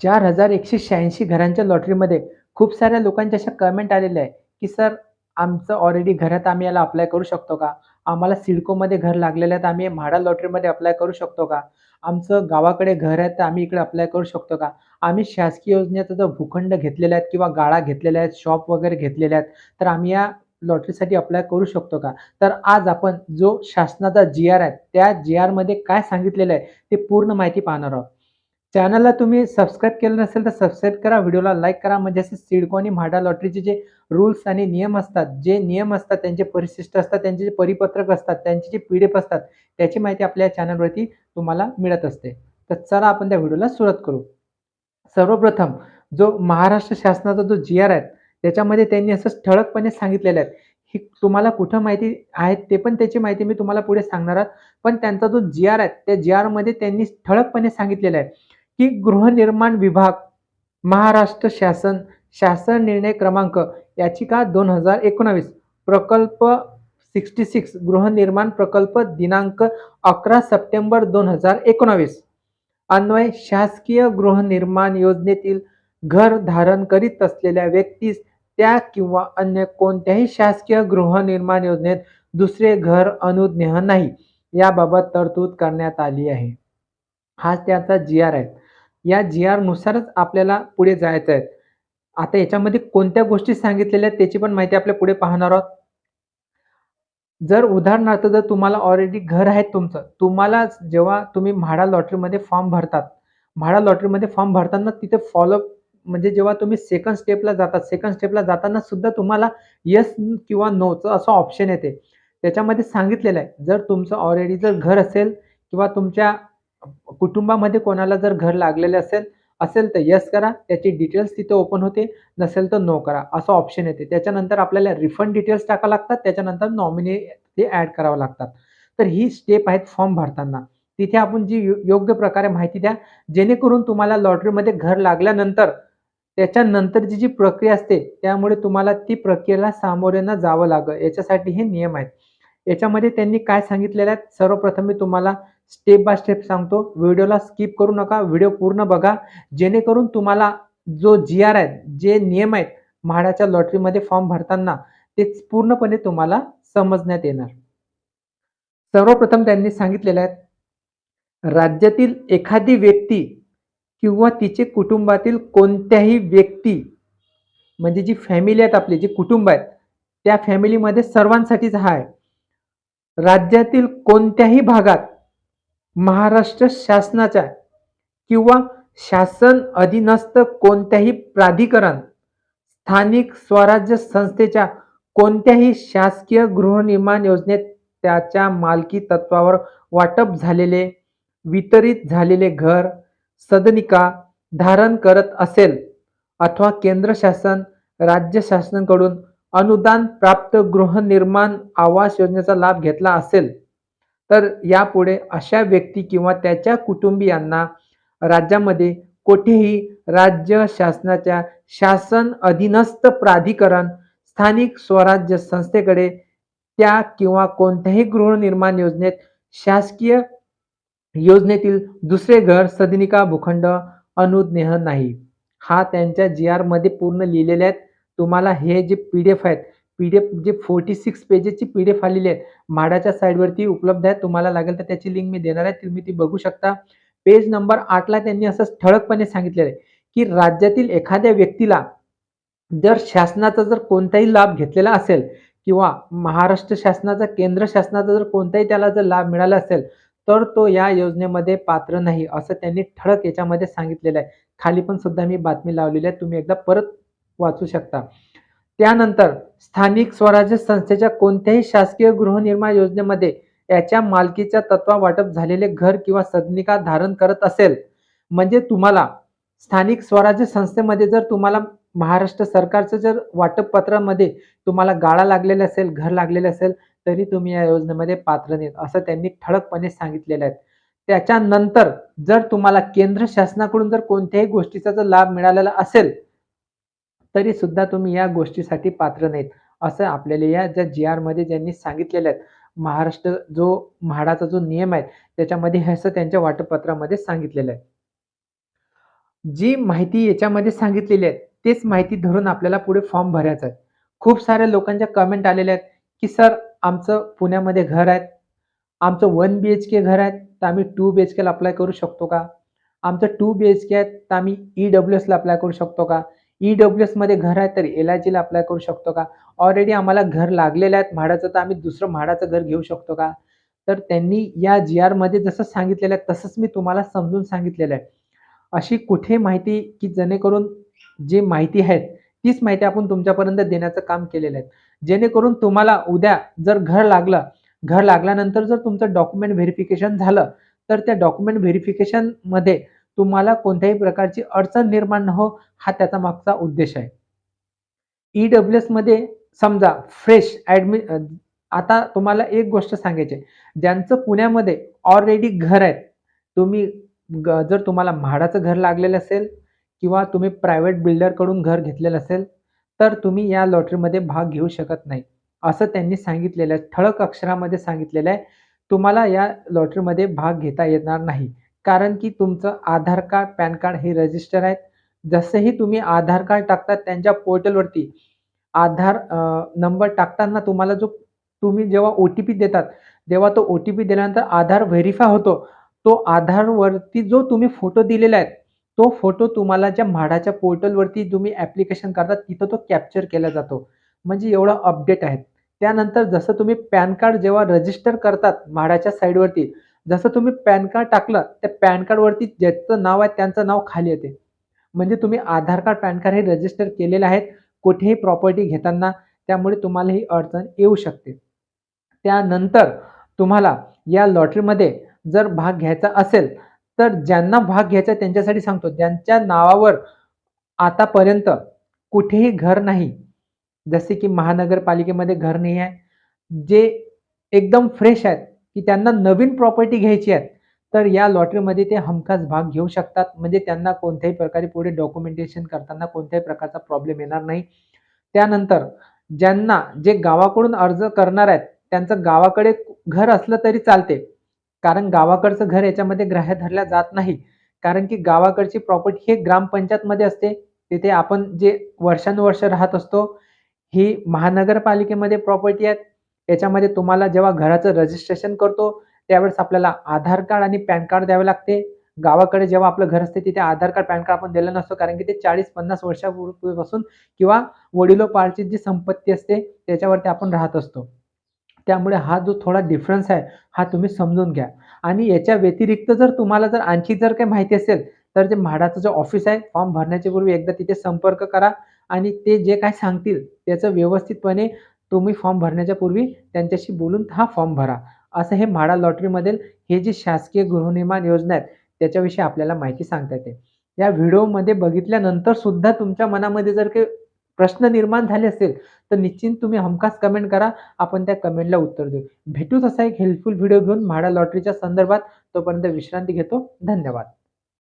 चार हजार एकशे शहाऐंशी घरांच्या लॉटरीमध्ये खूप साऱ्या लोकांच्या अशा कमेंट आलेल्या आहे, की सर आमचं ऑलरेडी घरात आम्ही याला अप्लाय करू शकतो का? आम्हाला सिडकोमध्ये घर लागलेलं आहे तर आम्ही म्हाडा लॉटरीमध्ये अप्लाय करू शकतो का? आमचं गावाकडे घर आहे तर आम्ही इकडे अप्लाय करू शकतो का? आम्ही शासकीय योजनेचा जर भूखंड घेतलेला आहेत किंवा गाळा घेतलेल्या आहेत, शॉप वगैरे घेतलेल्या आहेत, तर आम्ही या लॉटरीसाठी अप्लाय करू शकतो का? तर आज आपण जो शासनाचा जी-आर आहे, त्या जी-आरमध्ये काय सांगितलेलं आहे, ते पूर्ण माहिती पाहणार आहोत. चॅनलला तुम्ही सबस्क्राईब केलं नसेल तर सबस्क्राईब करा, व्हिडिओला लाईक करा म्हणजे असे सिडको आणि म्हाडा लॉटरीचे जे रूल्स आणि नियम असतात, जे नियम असतात, त्यांचे परिशिष्ट असतात, त्यांचे जे परिपत्रक असतात, त्यांचे जे पी एफ असतात, त्याची माहिती आपल्या चॅनलवरती तुम्हाला मिळत असते. तर चला आपण त्या व्हिडिओला सुरुवात करू. सर्वप्रथम जो महाराष्ट्र शासनाचा जो जी-आर आहे, त्याच्यामध्ये त्यांनी असं ठळकपणे सांगितलेलं आहे, ही तुम्हाला कुठं माहिती आहे ते पण त्याची माहिती मी तुम्हाला पुढे सांगणार आहात पण त्यांचा जो जी-आर आहे, त्या जी-आरमध्ये त्यांनी ठळकपणे सांगितलेलं आहे, की गृहनिर्माण विभाग, महाराष्ट्र शासन, शासन निर्णय क्रमांक याचिका 2019 प्रकल्प 66 गृहनिर्माण प्रकल्प दिनांक 11 सप्टेंबर दोन हजार एकोणावीस अन्वय शासकीय गृहनिर्माण योजनेतील घर धारण करीत असलेल्या व्यक्तीस त्या किंवा अन्य कोणत्याही शासकीय गृहनिर्माण योजनेत दुसरे घर अनुज्ञेय नाही, याबाबत तरतूद करण्यात आली आहे. हा त्याचा जी-आर आहे. या जी-आरनुसारच आपल्याला पुढे जायचं आहे. आता याच्यामध्ये कोणत्या गोष्टी सांगितलेल्या आहेत त्याची पण माहिती आपल्या पुढे पाहणार आहोत. जर उदाहरणार्थ जर तुम्हाला ऑलरेडी घर आहे तुमचं, तुम्हाला जेव्हा तुम्ही म्हाडा लॉटरीमध्ये फॉर्म भरतात, म्हाडा लॉटरीमध्ये फॉर्म भरताना तिथे फॉलोअप म्हणजे जेव्हा तुम्ही सेकंड स्टेपला जातात, सेकंड स्टेपला जाताना सुद्धा तुम्हाला येस किंवा नोचं असं ऑप्शन येते. त्याच्यामध्ये सांगितलेलं आहे, जर तुमचं ऑलरेडी जर घर असेल किंवा तुमच्या कुटुंबामध्ये कोणाला जर घर लागलेले असेल, असेल तर यस करा, त्याची डिटेल्स तिथे ओपन होते, नसेल तर नो करा असं ऑप्शन येते. त्याच्यानंतर आपल्याला रिफंड डिटेल्स टाकावं लागतात, त्याच्यानंतर नॉमिनी ते ॲड करावं लागतात. तर ही स्टेप आहेत फॉर्म भरताना. तिथे आपण जी योग्य प्रकारे माहिती द्या, जेणेकरून तुम्हाला लॉटरीमध्ये घर लागल्यानंतर त्याच्यानंतरची जी प्रक्रिया असते, त्यामुळे तुम्हाला ती प्रक्रियेला सामोरे न जावं लागं याच्यासाठी हे नियम आहेत. याच्यामध्ये त्यांनी काय सांगितलेलं आहे, सर्वप्रथम मी तुम्हाला स्टेप बाय स्टेप सांगतो. व्हिडिओला स्किप करू नका, व्हिडिओ पूर्ण बघा, जेणेकरून तुम्हाला जो जी-आर आहे, जे नियम आहेत म्हाडाच्या लॉटरीमध्ये फॉर्म भरताना, ते पूर्णपणे तुम्हाला समजण्यात येणार. सर्वप्रथम त्यांनी सांगितलेलं आहे, राज्यातील एखादी व्यक्ती किंवा तिचे कुटुंबातील कोणत्याही व्यक्ती, म्हणजे जी फॅमिली आहेत आपली, जी कुटुंब आहेत, त्या फॅमिलीमध्ये सर्वांसाठीच हा आहे. राज्यातील कोणत्याही भागात महाराष्ट्र शासनाच्या किंवा शासन अधीनस्थ कोणत्याही प्राधिकरण, स्थानिक स्वराज्य संस्थेच्या कोणत्याही शासकीय गृहनिर्माण योजनेत त्याच्या मालकी तत्त्वावर वाटप झालेले, वितरित झालेले घर सदनिका धारण करत असेल अथवा केंद्र शासन, राज्य शासनाकडून अनुदान प्राप्त गृहनिर्माण आवास योजनेचा लाभ घेतला असेल, तर यापुढे अशा व्यक्ती किंवा त्याच्या कुटुंबीयांना राज्यामध्ये कोठेही राज्य शासनाच्या शासन अधीनस्थ प्राधिकरण, स्थानिक स्वराज्य संस्थेकडे त्या किंवा कोणत्याही गृहनिर्माण योजनेत शासकीय योजनेतील दुसरे घर सदनिका भूखंड अनुज्ञेय नाही. हा त्यांच्या जी-आरमध्ये पूर्ण लिहिलेले आहेत. तुम्हाला हे जे पी-डी-एफ आहेत, पी-डी-एफ जे 46 पेजेसची पी-डी-एफ आलेली आहे, म्हाडाच्या साईडवरती उपलब्ध आहे. तुम्हाला लागेल तर त्याची लिंक मी देणार आहे, तुम्ही ती बघू शकता. पेज नंबर आठला त्यांनी असं ठळकपणे सांगितलेलं आहे, की राज्यातील एखाद्या व्यक्तीला जर शासनाचा जर कोणताही लाभ घेतलेला असेल किंवा महाराष्ट्र शासनाचा, केंद्र शासनाचा जर कोणताही त्याला जर लाभ मिळाला असेल, तर तो या योजनेमध्ये पात्र नाही, असं त्यांनी ठळक याच्यामध्ये सांगितलेलं आहे. खाली पण सुद्धा मी बातमी लावलेली आहे, तुम्ही एकदा परत वाचू शकता. त्यानंतर स्थानिक स्वराज्य संस्थेच्या कोणत्याही शासकीय गृहनिर्माण योजनेमध्ये याच्या मालकीच्या तत्वा वाटप झालेले घर किंवा सदनिका धारण करत असेल, म्हणजे तुम्हाला स्थानिक स्वराज्य संस्थेमध्ये जर तुम्हाला महाराष्ट्र सरकारचं जर वाटप पत्रामध्ये तुम्हाला गाळा लागलेला असेल, घर लागलेले असेल, तरी तुम्ही या योजनेमध्ये पात्र नाही असं त्यांनी ठळकपणे सांगितलेलं आहे. त्याच्यानंतर जर तुम्हाला केंद्र शासनाकडून जर कोणत्याही गोष्टीचा जर लाभ मिळालेला असेल, तरी सुद्धा तुम्ही या गोष्टीसाठी पात्र नाहीत, असं आपल्याला या ज्या जी-आरमध्ये ज्यांनी सांगितलेलं आहेत महाराष्ट्र जो म्हाडाचा जो नियम आहे, त्याच्यामध्ये हे असं त्यांच्या वाटपत्रामध्ये सांगितलेलं आहे. जी माहिती याच्यामध्ये सांगितलेली आहे, तेच माहिती धरून आपल्याला पुढे फॉर्म भरायचा आहे. खूप साऱ्या लोकांच्या कमेंट आलेल्या आहेत, की "सर आमचं पुण्यामध्ये घर आहे. आमचं वन बी-एच-के घर आहे, तर आम्ही टू बी-एच-केला अप्लाय करू शकतो का? आमचं टू बी-एच-के आहे, तर आम्ही ई-डब्ल्यू-एसला अप्लाय करू शकतो का? ई-डब्ल्यू-एसमध्ये घर आहे, तर एल-आय-जीला अप्लाय करू शकतो का? ऑलरेडी आम्हाला घर लागलेलं आहेत म्हाडाचं, तर आम्ही दुसरं म्हाडाचं घर घेऊ शकतो का?" तर त्यांनी या जी-आरमध्ये जसं सांगितलेलं आहे, तसंच मी तुम्हाला समजून सांगितलेलं आहे. अशी कुठे माहिती, की जेणेकरून जी माहिती आहे, तीच माहिती आपण तुमच्यापर्यंत देण्याचं काम केलेलं आहे. जेणेकरून तुम्हाला उद्या जर घर लागलं, घर लागल्यानंतर जर तुमचं डॉक्युमेंट व्हेरिफिकेशन झालं, तर त्या डॉक्युमेंट व्हेरिफिकेशनमध्ये तुम्हाला कोणत्याही प्रकारची अडचण निर्माण न हो, हा त्याचा मागचा उद्देश आहे. ई-डब्ल्यू-एसमध्ये समजा फ्रेश ॲडमि आता तुम्हाला एक गोष्ट सांगायची आहे. ज्यांचं पुण्यामध्ये ऑलरेडी घर आहेत तुम्ही ग जर तुम्हाला म्हाडाचं घर लागलेलं असेल किंवा तुम्ही प्रायव्हेट बिल्डरकडून घर घेतलेलं असेल, तर तुम्ही या लॉटरीमध्ये भाग घेऊ शकत नाही. असं त्यांनी सांगितलेलं आहे. ठळक अक्षरामध्ये सांगितलेलं आहे. तुम्हाला या लॉटरीमध्ये भाग घेता येणार नाही. कारण की तुमचं आधार कार्ड, पॅन कार्ड हे रजिस्टर आहेत. जसंही तुम्ही आधार कार्ड टाकतात त्यांच्या पोर्टलवरती आधार नंबर टाकताना तुम्हाला जो तुम्ही जेव्हा ओ-टी-पी देतात, तेव्हा तो ओ-टी-पी दिल्यानंतर आधार व्हेरीफाय होतो. तो आधारवरती जो तुम्ही फोटो दिलेला आहे, तो फोटो तुम्हाला ज्या म्हाडाच्या पोर्टलवरती तुम्ही ॲप्लिकेशन करतात, तिथं तो कॅप्चर केला जातो. म्हणजे एवढं अपडेट आहे. त्यानंतर जसं तुम्ही पॅन कार्ड जेव्हा रजिस्टर करतात म्हाडाच्या साईडवरती जसं तुम्ही पॅन कार्ड टाकलं, त्या पॅन कार्डवरती ज्याचं नाव आहे त्यांचं नाव खाली येते. म्हणजे तुम्ही आधार कार्ड, पॅन कार्ड हे रजिस्टर केलेले आहेत कुठेही प्रॉपर्टी घेताना. त्यामुळे तुम्हाला ही अडचण येऊ शकते. त्यानंतर तुम्हाला या लॉटरीमध्ये जर भाग घ्यायचा असेल, तर ज्यांना भाग घ्यायचा त्यांच्यासाठी सांगतो, ज्यांच्या नावावर आतापर्यंत कुठेही घर नाही, जसे की महानगरपालिकेमध्ये घर नाही आहे, जे एकदम फ्रेश आहेत, की त्यांना नवीन प्रॉपर्टी घ्यायची आहे, तर या लॉटरीमध्ये ते हमखास भाग घेऊ शकतात. म्हणजे त्यांना कोणत्याही प्रकारे पुढे डॉक्युमेंटेशन करताना कोणत्याही प्रकारचा प्रॉब्लेम येणार नाही. त्यानंतर ज्यांना जे गावाकडून अर्ज करणार आहेत, त्यांचं गावाकडे घर असलं तरी चालते. कारण गावाकडचं घर याच्यामध्ये ग्राह्य धरल्या जात नाही. कारण की गावाकडची प्रॉपर्टी हे ग्रामपंचायतमध्ये असते. तिथे आपण जे वर्षानुवर्ष राहत असतो. ही महानगरपालिकेमध्ये प्रॉपर्टी आहेत याच्यामध्ये तुम्हाला जेव्हा घराचं रजिस्ट्रेशन करतो, त्यावेळेस आपल्याला आधार कार्ड आणि पॅन कार्ड द्यावे लागते. गावाकडे जेव्हा आपलं घर असते, तिथे आधार कार्ड, पॅन कार्ड आपण दिलेलं नसतो. कारण की ते 40-50 वर्षापूर्वीपासून किंवा वडिलोपारची जी संपत्ती असते, त्याच्यावरती आपण राहत असतो. त्यामुळे हा जो थोडा डिफरन्स आहे, हा तुम्ही समजून घ्या. आणि याच्या व्यतिरिक्त जर तुम्हाला जर आणखी जर काही माहिती असेल, तर जे म्हाडाचं जे ऑफिस आहे, फॉर्म भरण्याच्या पूर्वी एकदा तिथे संपर्क करा आणि ते जे काय सांगतील, त्याचं व्यवस्थितपणे तुम्ही फॉर्म भरण्याच्या पूर्वी त्यांच्याशी बोलून हा फॉर्म भरा. असं हे म्हाडा लॉटरीमधील हे जी शासकीय गृहनिर्माण योजना आहेत, त्याच्याविषयी आपल्याला माहिती सांगता येते. या व्हिडिओमध्ये बघितल्यानंतर सुद्धा तुमच्या मनामध्ये जर काही प्रश्न निर्माण झाले असेल, तर निश्चित तुम्ही हमखास कमेंट करा. आपण त्या कमेंटला उत्तर देऊ. भेटू तसा एक हेल्पफुल व्हिडिओ घेऊन म्हाडा लॉटरीच्या संदर्भात. तोपर्यंत विश्रांती घेतो. धन्यवाद.